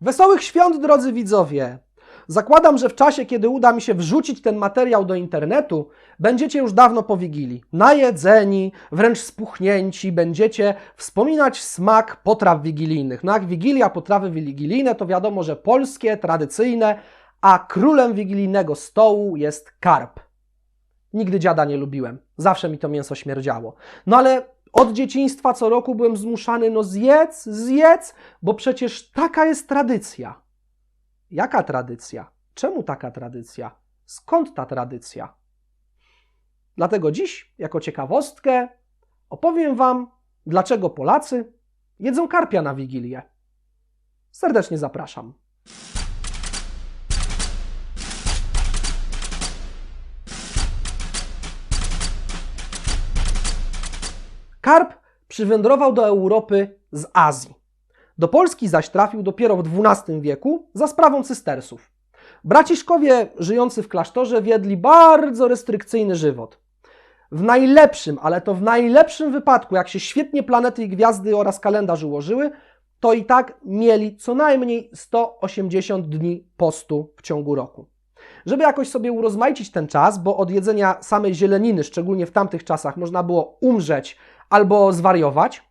Wesołych świąt, drodzy widzowie! Zakładam, że w czasie, kiedy uda mi się wrzucić ten materiał do internetu, będziecie już dawno po Wigilii. Najedzeni, wręcz spuchnięci, będziecie wspominać smak potraw wigilijnych. No jak Wigilia, potrawy wigilijne, to wiadomo, że polskie, tradycyjne, a królem wigilijnego stołu jest karp. Nigdy dziada nie lubiłem. Zawsze mi to mięso śmierdziało. No ale od dzieciństwa co roku byłem zmuszany, no zjedz, zjedz, bo przecież taka jest tradycja. Jaka tradycja? Czemu taka tradycja? Skąd ta tradycja? Dlatego dziś, jako ciekawostkę, opowiem Wam, dlaczego Polacy jedzą karpia na Wigilię. Serdecznie zapraszam. Karp przywędrował do Europy z Azji. Do Polski zaś trafił dopiero w XII wieku za sprawą cystersów. Braciszkowie żyjący w klasztorze wiedli bardzo restrykcyjny żywot. W najlepszym, ale to w najlepszym wypadku, jak się świetnie planety i gwiazdy oraz kalendarz ułożyły, to i tak mieli co najmniej 180 dni postu w ciągu roku. Żeby jakoś sobie urozmaicić ten czas, bo od jedzenia samej zieleniny, szczególnie w tamtych czasach, można było umrzeć albo zwariować,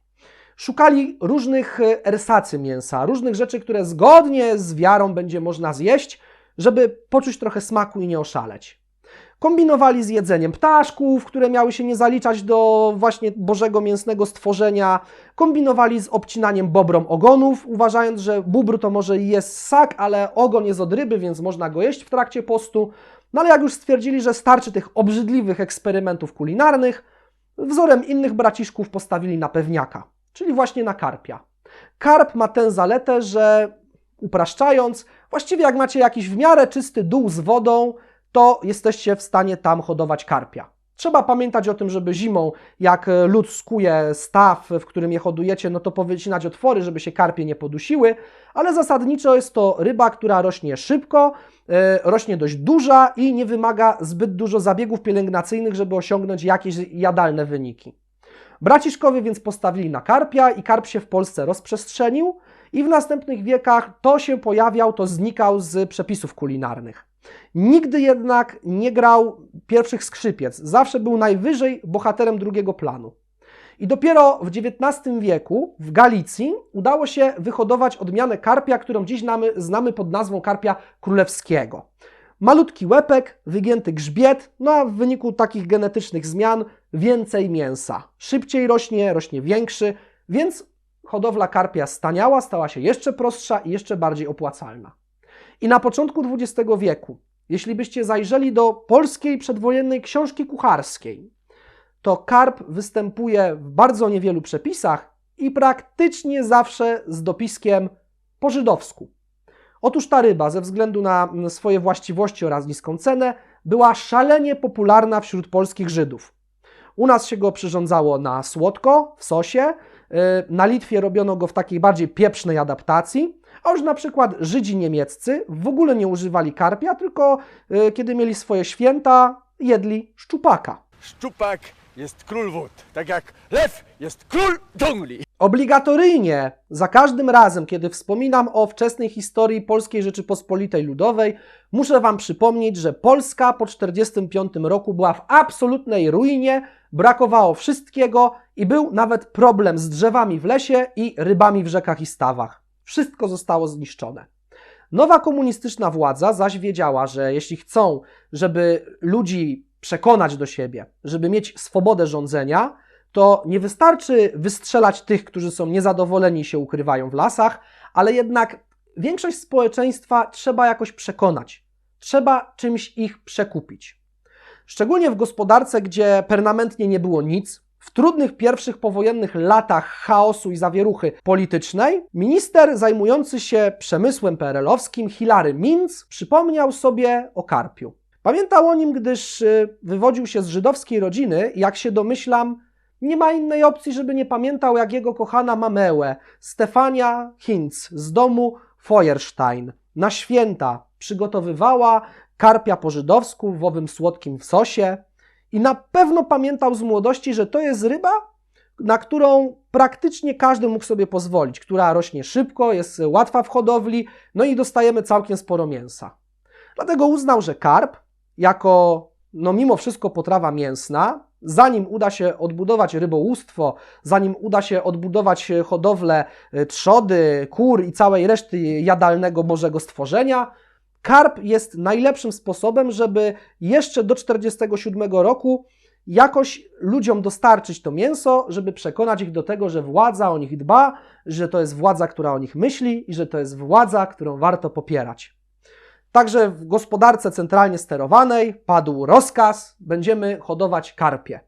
szukali różnych e, ersacy mięsa, różnych rzeczy, które zgodnie z wiarą będzie można zjeść, żeby poczuć trochę smaku i nie oszaleć. Kombinowali z jedzeniem ptaszków, które miały się nie zaliczać do właśnie bożego mięsnego stworzenia. Kombinowali z obcinaniem bobrom ogonów, uważając, że bóbr to może jest ssak, ale ogon jest od ryby, więc można go jeść w trakcie postu. No ale jak już stwierdzili, że starczy tych obrzydliwych eksperymentów kulinarnych, wzorem innych braciszków postawili na pewniaka, czyli właśnie na karpia. Karp ma tę zaletę, że upraszczając, właściwie jak macie jakiś w miarę czysty dół z wodą, to jesteście w stanie tam hodować karpia. Trzeba pamiętać o tym, żeby zimą, jak lód skuje staw, w którym je hodujecie, no to powycinać otwory, żeby się karpie nie podusiły, ale zasadniczo jest to ryba, która rośnie szybko, e, rośnie dość duża i nie wymaga zbyt dużo zabiegów pielęgnacyjnych, żeby osiągnąć jakieś jadalne wyniki. Braciszkowie więc postawili na karpia i karp się w Polsce rozprzestrzenił i w następnych wiekach to się pojawiał, to znikał z przepisów kulinarnych. Nigdy jednak nie grał pierwszych skrzypiec, zawsze był najwyżej bohaterem drugiego planu. I dopiero w XIX wieku w Galicji udało się wyhodować odmianę karpia, którą dziś znamy, znamy pod nazwą karpia królewskiego. Malutki łepek, wygięty grzbiet, no a w wyniku takich genetycznych zmian więcej mięsa. Szybciej rośnie, rośnie większy, więc hodowla karpia staniała, stała się jeszcze prostsza i jeszcze bardziej opłacalna. I na początku XX wieku, jeśli byście zajrzeli do polskiej przedwojennej książki kucharskiej, to karp występuje w bardzo niewielu przepisach i praktycznie zawsze z dopiskiem po żydowsku. Otóż ta ryba, ze względu na swoje właściwości oraz niską cenę, była szalenie popularna wśród polskich Żydów. U nas się go przyrządzało na słodko, w sosie, yy, na Litwie robiono go w takiej bardziej pieprznej adaptacji, a już na przykład Żydzi niemieccy w ogóle nie używali karpia, tylko yy, kiedy mieli swoje święta, jedli szczupaka. Szczupak jest król wód, tak jak lew jest król dżungli. Obligatoryjnie, za każdym razem, kiedy wspominam o wczesnej historii Polskiej Rzeczypospolitej Ludowej, muszę Wam przypomnieć, że Polska po 1945 roku była w absolutnej ruinie, brakowało wszystkiego i był nawet problem z drzewami w lesie i rybami w rzekach i stawach. Wszystko zostało zniszczone. Nowa komunistyczna władza zaś wiedziała, że jeśli chcą, żeby ludzi przekonać do siebie, żeby mieć swobodę rządzenia, to nie wystarczy wystrzelać tych, którzy są niezadowoleni i się ukrywają w lasach, ale jednak większość społeczeństwa trzeba jakoś przekonać. Trzeba czymś ich przekupić. Szczególnie w gospodarce, gdzie permanentnie nie było nic, w trudnych pierwszych powojennych latach chaosu i zawieruchy politycznej, minister zajmujący się przemysłem PRL-owskim Hilary Minc przypomniał sobie o Karpiu. Pamiętał o nim, gdyż y, wywodził się z żydowskiej rodziny jak się domyślam, nie ma innej opcji, żeby nie pamiętał, jak jego kochana mamełę, Stefania Hinz z domu Feuerstein, na święta przygotowywała karpia po żydowsku w owym słodkim sosie i na pewno pamiętał z młodości, że to jest ryba, na którą praktycznie każdy mógł sobie pozwolić, która rośnie szybko, jest łatwa w hodowli, no i dostajemy całkiem sporo mięsa. Dlatego uznał, że karp, jako no mimo wszystko potrawa mięsna, zanim uda się odbudować rybołówstwo, zanim uda się odbudować hodowlę y, trzody, kur i całej reszty jadalnego bożego stworzenia, karp jest najlepszym sposobem, żeby jeszcze do 47 roku jakoś ludziom dostarczyć to mięso, żeby przekonać ich do tego, że władza o nich dba, że to jest władza, która o nich myśli i że to jest władza, którą warto popierać. Także w gospodarce centralnie sterowanej padł rozkaz: będziemy hodować karpie.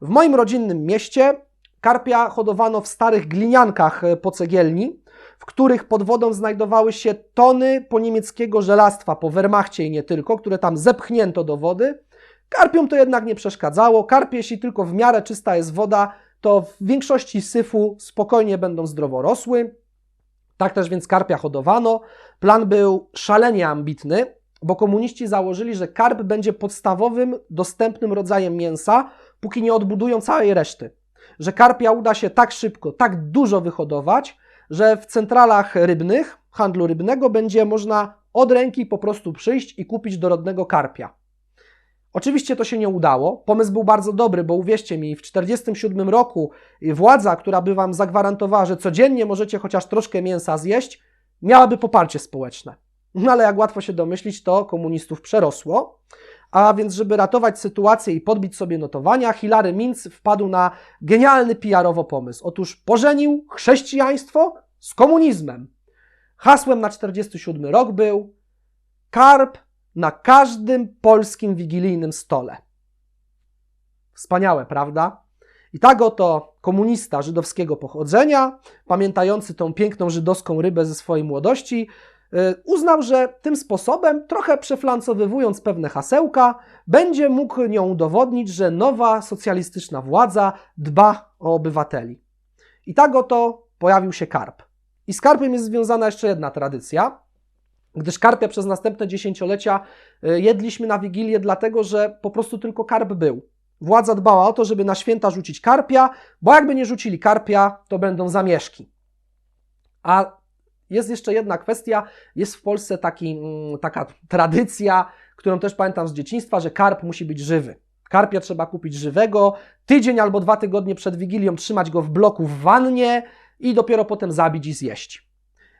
W moim rodzinnym mieście karpia hodowano w starych gliniankach e, po cegielni, w których pod wodą znajdowały się tony po niemieckiego żelastwa, po Wehrmachcie i nie tylko, które tam zepchnięto do wody. Karpiom to jednak nie przeszkadzało. Karpie, jeśli tylko w miarę czysta jest woda, to w większości syfu spokojnie będą zdrowo rosły. Tak też więc karpia hodowano. Plan był szalenie ambitny, bo komuniści założyli, że karp będzie podstawowym, dostępnym rodzajem mięsa, póki nie odbudują całej reszty. Że karpia uda się tak szybko, tak dużo wyhodować, że w centralach rybnych, handlu rybnego, będzie można od ręki po prostu przyjść i kupić dorodnego karpia. Oczywiście to się nie udało. Pomysł był bardzo dobry, bo uwierzcie mi, w 1947 roku władza, która by wam zagwarantowała, że codziennie możecie chociaż troszkę mięsa zjeść, miałaby poparcie społeczne. No ale jak łatwo się domyślić, to komunistów przerosło. A więc, żeby ratować sytuację i podbić sobie notowania, Hilary Minc wpadł na genialny PR-owo pomysł. Otóż pożenił chrześcijaństwo z komunizmem. Hasłem na 47 rok był karp na każdym polskim wigilijnym stole. Wspaniałe, prawda? I tak oto komunista żydowskiego pochodzenia, pamiętający tą piękną żydowską rybę ze swojej młodości, y, uznał, że tym sposobem, trochę przeflancowywując pewne hasełka, będzie mógł nią udowodnić, że nowa socjalistyczna władza dba o obywateli. I tak oto pojawił się karp. I z karpem jest związana jeszcze jedna tradycja, gdyż karpia przez następne dziesięciolecia y, jedliśmy na Wigilię, dlatego że po prostu tylko karp był. Władza dbała o to, żeby na święta rzucić karpia, bo jakby nie rzucili karpia, to będą zamieszki. A jest jeszcze jedna kwestia. Jest w Polsce taki, mm, taka tradycja, którą też pamiętam z dzieciństwa, że karp musi być żywy. Karpia trzeba kupić żywego, tydzień albo dwa tygodnie przed Wigilią trzymać go w bloku w wannie i dopiero potem zabić i zjeść.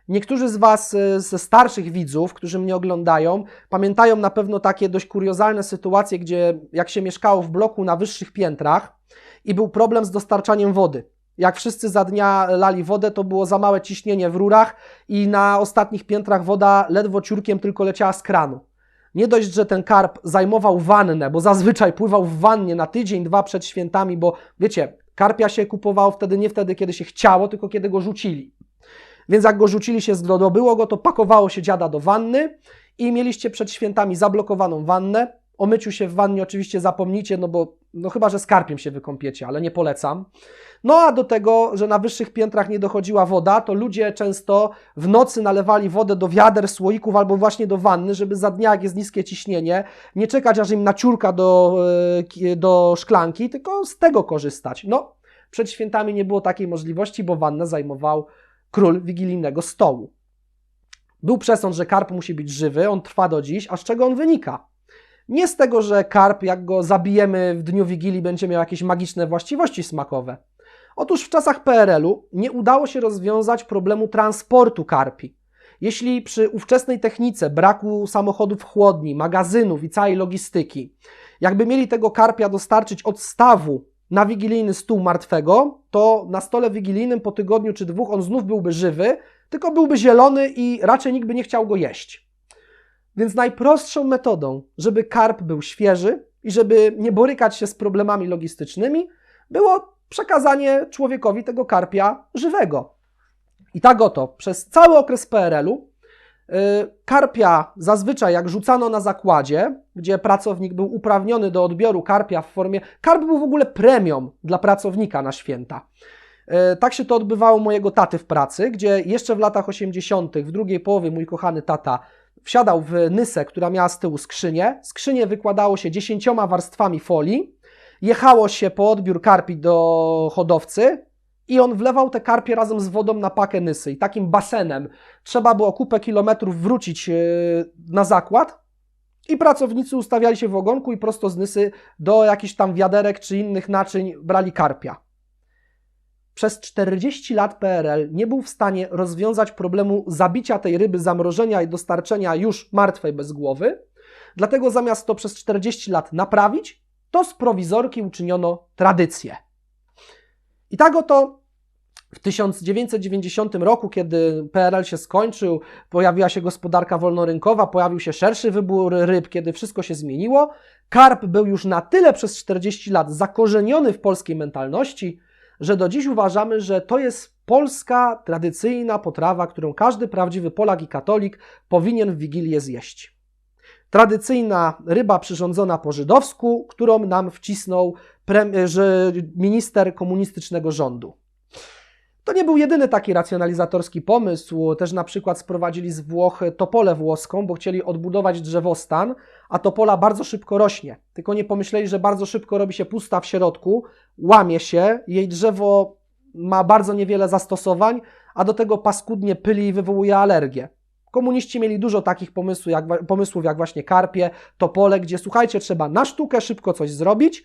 Niektórzy z Was, y, ze starszych widzów, którzy mnie oglądają, pamiętają na pewno takie dość kuriozalne sytuacje, gdzie jak się mieszkało w bloku na wyższych piętrach i był problem z dostarczaniem wody. Jak wszyscy za dnia lali wodę, to było za małe ciśnienie w rurach i na ostatnich piętrach woda ledwo ciurkiem tylko leciała z kranu. Nie dość, że ten karp zajmował wannę, bo zazwyczaj pływał w wannie na tydzień, dwa przed świętami, bo wiecie, karpia się kupowało wtedy nie wtedy, kiedy się chciało, tylko kiedy go rzucili. Więc jak go rzucili się, zdobyło go, to pakowało się dziada do wanny i mieliście przed świętami zablokowaną wannę. O myciu się w wannie oczywiście zapomnijcie, no bo no chyba, że skarpiem się wykąpiecie, ale nie polecam. No a do tego, że na wyższych piętrach nie dochodziła woda, to ludzie często w nocy nalewali wodę do wiader, słoików albo właśnie do wanny, żeby za dnia, jak jest niskie ciśnienie, nie czekać aż im naciurka do, e, do szklanki, tylko z tego korzystać. No, przed świętami nie było takiej możliwości, bo wannę zajmował król wigilijnego stołu. Był przesąd, że karp musi być żywy, on trwa do dziś, a z czego on wynika? Nie z tego, że karp, jak go zabijemy w dniu Wigilii, będzie miał jakieś magiczne właściwości smakowe. Otóż w czasach PRL-u nie udało się rozwiązać problemu transportu karpi. Jeśli przy ówczesnej technice braku samochodów chłodni, magazynów i całej logistyki, jakby mieli tego karpia dostarczyć od stawu na wigilijny stół martwego, to na stole wigilijnym po tygodniu czy dwóch on znów byłby żywy, tylko byłby zielony i raczej nikt by nie chciał go jeść. Więc najprostszą metodą, żeby karp był świeży i żeby nie borykać się z problemami logistycznymi, było przekazanie człowiekowi tego karpia żywego. I tak oto, przez cały okres PRL-u karpia zazwyczaj jak rzucano na zakładzie, gdzie pracownik był uprawniony do odbioru karpia w formie... Karp był w ogóle premią dla pracownika na święta. Y, Tak się to odbywało mojego taty w pracy, gdzie jeszcze w latach 80., w drugiej połowie mój kochany tata wsiadał w nysę, która miała z tyłu skrzynię. Skrzynię wykładało się dziesięcioma warstwami folii jechało się po odbiór karpi do hodowcy i on wlewał te karpie razem z wodą na pakę Nysy. I takim basenem trzeba było kupę kilometrów wrócić yy, na zakład i pracownicy ustawiali się w ogonku i prosto z Nysy do jakichś tam wiaderek czy innych naczyń brali karpia. Przez 40 lat PRL nie był w stanie rozwiązać problemu zabicia tej ryby, zamrożenia i dostarczenia już martwej bez głowy. Dlatego zamiast to przez 40 lat naprawić, to z prowizorki uczyniono tradycję. I tak oto w 1990 roku, kiedy PRL się skończył, pojawiła się gospodarka wolnorynkowa, pojawił się szerszy wybór ryb, kiedy wszystko się zmieniło, karp był już na tyle przez 40 lat zakorzeniony w polskiej mentalności, że do dziś uważamy, że to jest polska, tradycyjna potrawa, którą każdy prawdziwy Polak i katolik powinien w Wigilię zjeść. Tradycyjna ryba przyrządzona po żydowsku, którą nam wcisnął prem- że minister komunistycznego rządu. To nie był jedyny taki racjonalizatorski pomysł. Też na przykład sprowadzili z Włoch topolę włoską, bo chcieli odbudować drzewostan, a topola bardzo szybko rośnie. Tylko nie pomyśleli, że bardzo szybko robi się pusta w środku, łamie się, jej drzewo ma bardzo niewiele zastosowań, a do tego paskudnie pyli i wywołuje alergię. Komuniści mieli dużo takich pomysłów jak, pomysłów, jak właśnie karpie, topole, gdzie słuchajcie, trzeba na sztukę szybko coś zrobić,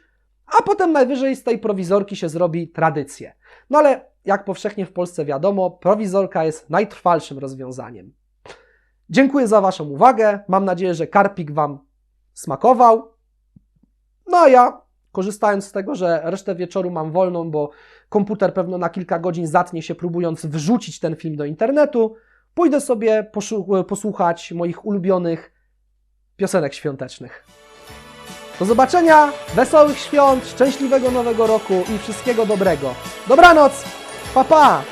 a potem najwyżej z tej prowizorki się zrobi tradycję. No ale jak powszechnie w Polsce wiadomo, prowizorka jest najtrwalszym rozwiązaniem. Dziękuję za Waszą uwagę. Mam nadzieję, że karpik Wam smakował. No a ja, korzystając z tego, że resztę wieczoru mam wolną, bo komputer pewno na kilka godzin zatnie się próbując wrzucić ten film do internetu, pójdę sobie posłuchać moich ulubionych piosenek świątecznych. Do zobaczenia, wesołych świąt, szczęśliwego nowego roku i wszystkiego dobrego. Dobranoc, Papá,